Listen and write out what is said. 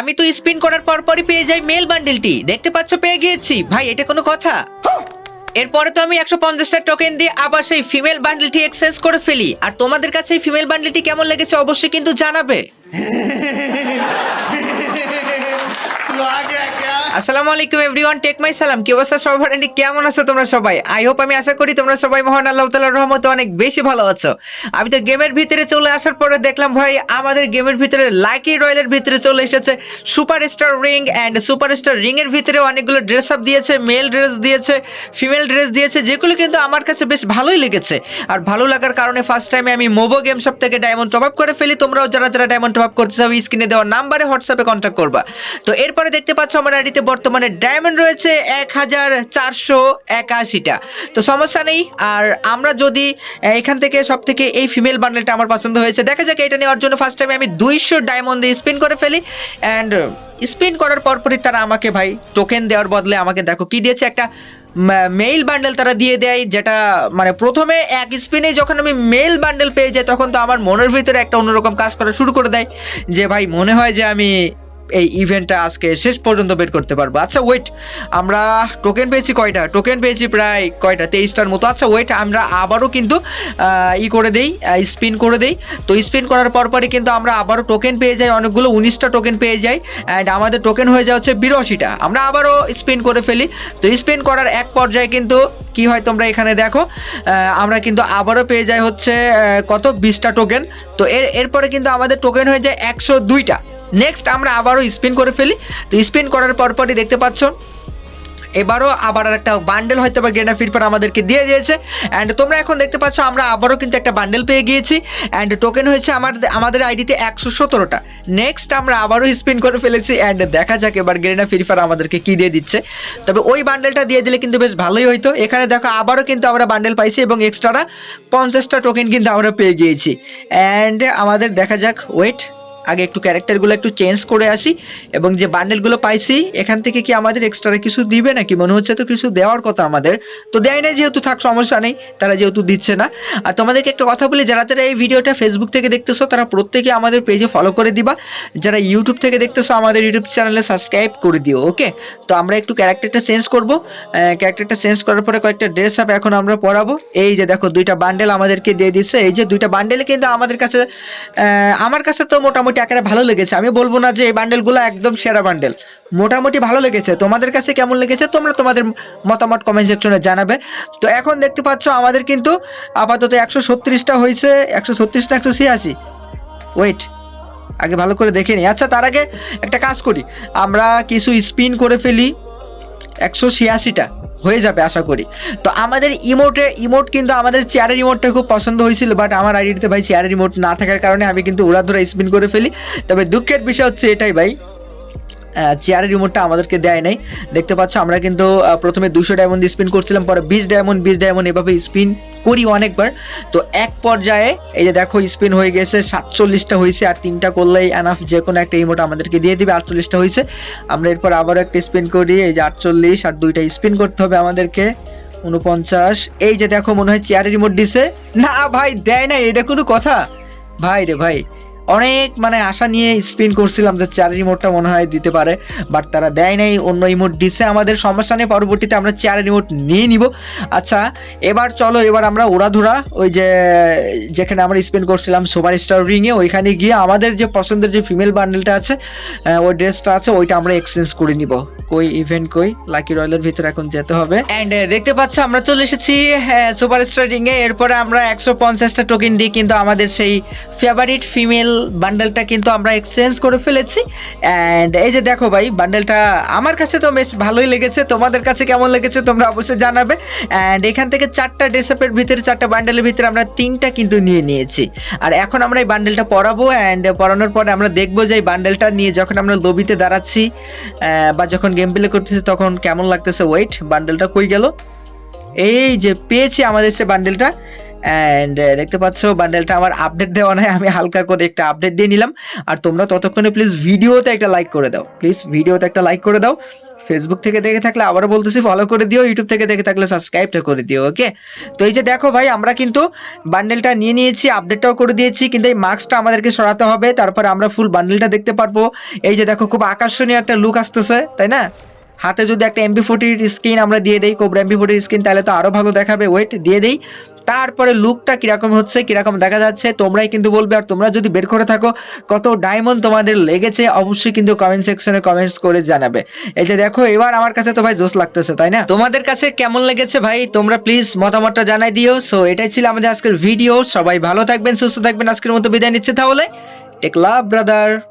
আমি তো স্পিন করার পর পরই পেয়ে যাই মেল বান্ডেলটি দেখতে পাচ্ছ, পেয়ে গিয়েছি। ভাই, এটা কোনো কথা? এরপরে তো আমি একশো পঞ্চাশটা টোকেন দিয়ে আবার সেই ফিমেল বান্ডেলটি এক্সচেঞ্জ করে ফেলি। আর তোমাদের কাছে এই ফিমেল বান্ডেলটি কেমন লেগেছে অবশ্যই কিন্তু জানাবে। আসসালামু আলাইকুম এভরিওয়ান, টেক মাই সালাম। কি অবস্থা সবার? কেমন আছো তোমরা সবাই? আই হোপ আমি আশা করি তোমরা সবাই মহান আল্লাহ তাআলার রহমতে অনেক বেশি ভালো আছো। আমি তো গেমের ভিতরে চলে আসার পরে দেখলাম, ভাই, আমাদের গেমের ভিতরে লাকি রয়্যালের ভিতরে চলে এসেছে superstar ring and superstar ring এর ভিতরে অনেকগুলো ড্রেস আপ দিয়েছে মেল ড্রেস দিয়েছে ফিমেল ড্রেস দিয়েছে, যেগুলো কিন্তু আমার কাছে বেশ ভালোই লেগেছে। আর ভালো লাগার কারণে ফার্স্ট টাইমে আমি মোবো গেম শপ থেকে ডায়মন্ড টপ আপ করে ফেলি। তোমরাও যারা যারা ডায়মন্ড টপ আপ করতে চাও স্ক্রিনে দেওয়া নাম্বারে হোয়াটসঅ্যাপে কন্ট্যাক্ট করবা। তো এরপরে দেখতে পাচ্ছ, আমার আইডিতে বর্তমানে ডায়মন্ড রয়েছে এক হাজার চারশো একাশিটা। তো সমস্যা নেই, আর আমরা যদি এখান থেকে সব থেকে এই ফিমেল বান্ডেলটা আমার পছন্দ হয়েছে, দেখা যাক এটা নেওয়ার জন্য ফার্স্ট টাইমে আমি দুইশো ডায়মন্ড দিয়ে স্পিন করে ফেলি অ্যান্ড স্পিন করার পরপরই তারা আমাকে ভাই টোকেন দেওয়ার বদলে আমাকে দেখো কি দিয়েছে একটা মেইল বান্ডেল তারা দিয়ে দেয়, যেটা মানে প্রথমে এক স্পিনে যখন আমি মেল বান্ডেল পেয়ে যাই, তখন তো আমার মনের ভিতরে একটা অন্যরকম কাজ করা শুরু করে দেয়, যে ভাই মনে হয় যে আমি এই ইভেন্টটা আজকে শেষ পর্যন্ত বের করতে পারব। আচ্ছা ওয়েট আমরা টোকেন পেয়েছি কয়টা? টোকেন পেয়েছি প্রায় কয়টা? তেইশটার মতো। আচ্ছা ওয়েট আমরা আবারও কিন্তু ই করে দেই স্পিন করে দেই। তো স্পিন করার পরপরই কিন্তু আমরা আবারও টোকেন পেয়ে যাই, অনেকগুলো উনিশটা টোকেন পেয়ে যাই অ্যান্ড আমাদের টোকেন হয়ে যায় হচ্ছে বিরাশিটা। আমরা আবারও স্পিন করে ফেলি। তো স্পিন করার এক পর্যায়ে কিন্তু কি হয় তোমরা এখানে দেখো আমরা কিন্তু আবারও পেয়ে যাই হচ্ছে কত? বিশটা টোকেন তো এর, এরপরে কিন্তু আমাদের টোকেন হয়ে যায় একশো দুইটা। নেক্সট আমরা আবারও স্পিন করে ফেলি। তো স্পিন করার পরপরই দেখতে পাচ্ছ, এবারও আবার একটা বান্ডেল হয়তো বা গেনা ফিরপার আমাদেরকে দিয়ে দিয়েছে। অ্যান্ড তোমরা এখন দেখতে পাচ্ছ, আমরা আবারও কিন্তু একটা বান্ডেল পেয়ে গিয়েছি। অ্যান্ড টোকেন হয়েছে আমার, আমাদের আইডিতে একশো সতেরোটা। নেক্সট আমরা আবারও স্পিন করে ফেলেছি। অ্যান্ড দেখা যাক এবার গেরিনা ফিরপার আমাদেরকে কি দিয়ে দিচ্ছে। তবে ওই বান্ডেলটা দিয়ে দিলে কিন্তু বেশ ভালোই হইতো। এখানে দেখো, আবারও কিন্তু আমরা বান্ডেল পাইছি এবং এক্সট্রা পঞ্চাশটা টোকেন কিন্তু আমরা পেয়ে গিয়েছি। অ্যান্ড আমাদের দেখা যাক ওয়েট আগে একটু ক্যারেক্টারগুলো একটু চেঞ্জ করে আসি এবং যে বান্ডেলগুলো পাইছি, এখান থেকে কি আমাদের এক্সট্রা কিছু দিবে নাকি? মনে হচ্ছে তো কিছু দেওয়ার কথা আমাদের। তো দেয় না যেহেতু, থাক, সমস্যা নেই, তারা যেহেতু দিচ্ছে না। আর তোমাদেরকে একটা কথা বলি, যারা তারা এই ভিডিওটা ফেসবুক থেকে দেখতেছো, তারা প্রত্যেকে আমাদের পেজে ফলো করে দিবা। যারা ইউটিউব থেকে দেখতেছো, আমাদের ইউটিউব চ্যানেলে সাবস্ক্রাইব করে দিও ওকে তো আমরা একটু ক্যারেক্টারটা চেঞ্জ করব। ক্যারেক্টারটা চেঞ্জ করার পরে কয়েকটা ড্রেস আপ এখন আমরা পরাবো। এই যে দেখো, দুইটা বান্ডেল আমাদেরকে দিয়ে দিচ্ছে। এই যে দুইটা বান্ডেলে কিন্তু আমাদের কাছে আমার কাছে তো মোটামুটি আকারে ভালো লেগেছে। আমি বলব না যে এই বান্ডেলগুলো একদম সেরা বান্ডেল মোটামুটি ভালো লেগেছে। তোমাদের কাছে কেমন লেগেছে তোমরা তোমাদের মতামত কমেন্ট সেকশনে জানাবে। তো এখন দেখতে পাচ্ছ আমাদের কিন্তু আপাতত একশো ছত্রিশটা হয়েছে। একশো ছত্রিশটা একশো ছিয়াশি? ওয়েট আগে ভালো করে দেখে নিই। আচ্ছা তার আগে একটা কাজ করি। আমরা কিছু স্পিন করে ফেলি। একশো ছিয়াশিটা। হয়ে যাবে, আশা করি। তো আমাদের ইমোটে ইমোট কিন্তু আমাদের চেয়ারের ইমোটটা খুব পছন্দ হয়েছিল বাট আমার আইডিতে ভাই চেয়ারের ইমোট না থাকার কারণে আমি কিন্তু উড়াধুরা স্পিন করে ফেলি। তবে দুঃখের বিষয় হচ্ছে এটাই ভাই চেয়ারের রিমোটটা আমাদেরকে দেয় নাই। দেখতে পাচ্ছ, আমরা কিন্তু প্রথমে দুশো ডায়মন্ড স্পিন করছিলাম, পরে বিশ ডায়মন্ড বিশ ডায়মন্ড এভাবে স্পিন করি অনেকবার। তো এক পর্যায়ে, এই যে দেখো স্পিন হয়ে গেছে, সাতচল্লিশটা হয়েছে আর তিনটা করলেই অ্যানাফ যে কোনো একটা ইমোট আমাদেরকে দিয়ে দিবে, আটচল্লিশটা হয়েছে। আমরা এরপর আবারও একটা স্পিন করি, এই যে আটচল্লিশ আর দুইটা স্পিন করতে হবে আমাদেরকে। উনপঞ্চাশ, এই যে দেখো, মনে হয় চেয়ারের রিমোট দিছে। না ভাই, দেয় না এটা কোনো কথা। ভাই রে ভাই অনেক মানে আশা নিয়ে স্পিন করছিলাম যে চার রিমোটটা মনে হয় দিতে পারে বাট তারা দেয় নাই, অন্য ইমোট দিছে। আমাদের সমস্যা নেই, পরবর্তীতে আমরা চার রিমোট নিয়ে নিব। আচ্ছা এবার চলো, এবার আমরা ওড়াধুরা ওই যে যেখানে আমরা স্পেন করছিলাম সুপার স্টার রিংয়ে ওইখানে গিয়ে আমাদের যে পছন্দের যে ফিমেল বান্ডেলটা আছে ওই ড্রেসটা আছে, ওইটা আমরা এক্সচেঞ্জ করে নিব। কই ইভেন্ট কই? লাকি রয়্যালের ভিতরে এখন যেতে হবে। অ্যান্ড দেখতে পাচ্ছ, আমরা চলে এসেছি সুপার স্টার রিংয়ে এরপরে আমরা একশো পঞ্চাশটা টোকেন দিই, কিন্তু আমাদের সেই ফেভারিট ফিমেল বান্ডেলটা কিন্তু আমরা এক্সচেঞ্জ করে ফেলেছি। অ্যান্ড এই যে দেখো ভাই বান্ডেলটা আমার কাছে তো বেশ ভালোই লেগেছে। তোমাদের কাছে কেমন লেগেছে তোমরা অবশ্যই জানাবে। অ্যান্ড এখান থেকে চারটা ড্রেসআপের ভিতরে, চারটা বান্ডেলের ভিতরে আমরা তিনটা কিন্তু নিয়ে নিয়েছি। আর এখন আমরা এই বান্ডেলটা পরাবো অ্যান্ড পরানোর পরে আমরা দেখব যে এই বান্ডেলটা নিয়ে যখন আমরা লবিতে দাঁড়াচ্ছি বা যখন গেম প্লে করতেছি, তখন কেমন লাগতেছে? ওয়েট বান্ডেলটা কই গেল? এই যে পেয়েছি আমাদের সে বান্ডেলটা অ্যান্ড দেখতে পাচ্ছ বান্ডেলটা আমার আপডেট দেওয়া নয় আমি হালকা করে একটা আপডেট দিয়ে নিলাম। আর তোমরা ততক্ষণে প্লিজ ভিডিওতে একটা লাইক করে দাও। প্লিজ ভিডিওতে একটা লাইক করে দাও। ফেসবুক থেকে দেখে থাকলে আবারও বলতেছি ফলো করে দিও। ইউটিউব থেকে দেখে থাকলে সাবস্ক্রাইবটা করে দিও ওকে তো এই যে দেখো ভাই, আমরা কিন্তু বান্ডেলটা নিয়ে নিয়েছি আপডেটটাও করে দিয়েছি, কিন্তু এই মাস্কটা আমাদেরকে সরাতে হবে। তারপরে আমরা ফুল বান্ডেলটা দেখতে পারব। এই যে দেখো, খুব আকর্ষণীয় একটা লুক আসতেছে, তাই না? হাতে যদি একটা এমবি ফোর্টির স্ক্রিন আমরা দিয়ে দিই কোবরা এমবি ফোর্টির স্ক্রিন তাহলে তো আরও ভালো দেখাবে। ওয়েট দিয়ে দেই। তারপরে লুকটা কীরকম হচ্ছে, কীরকম দেখা যাচ্ছে, তোমরাই কিন্তু বলবে আর তোমরা যদি বের করে থাকো, কত ডায়মন্ড তোমাদের লেগেছে, অবশ্যই কিন্তু কমেন্ট সেকশনে কমেন্টস করে জানাবে। এই যে দেখো, এবার আমার কাছে তো ভাই জোস লাগতেছে, তাই না? তোমাদের কাছে কেমন লেগেছে ভাই? তোমরা প্লিজ মতামতটা জানাই দিও। সো এটাই ছিল আমাদের আজকের ভিডিও সবাই ভালো থাকবেন, সুস্থ থাকবেন। আজকের মতো বিদায় নিচ্ছে তাহলে। টেক লাভ ব্রাদার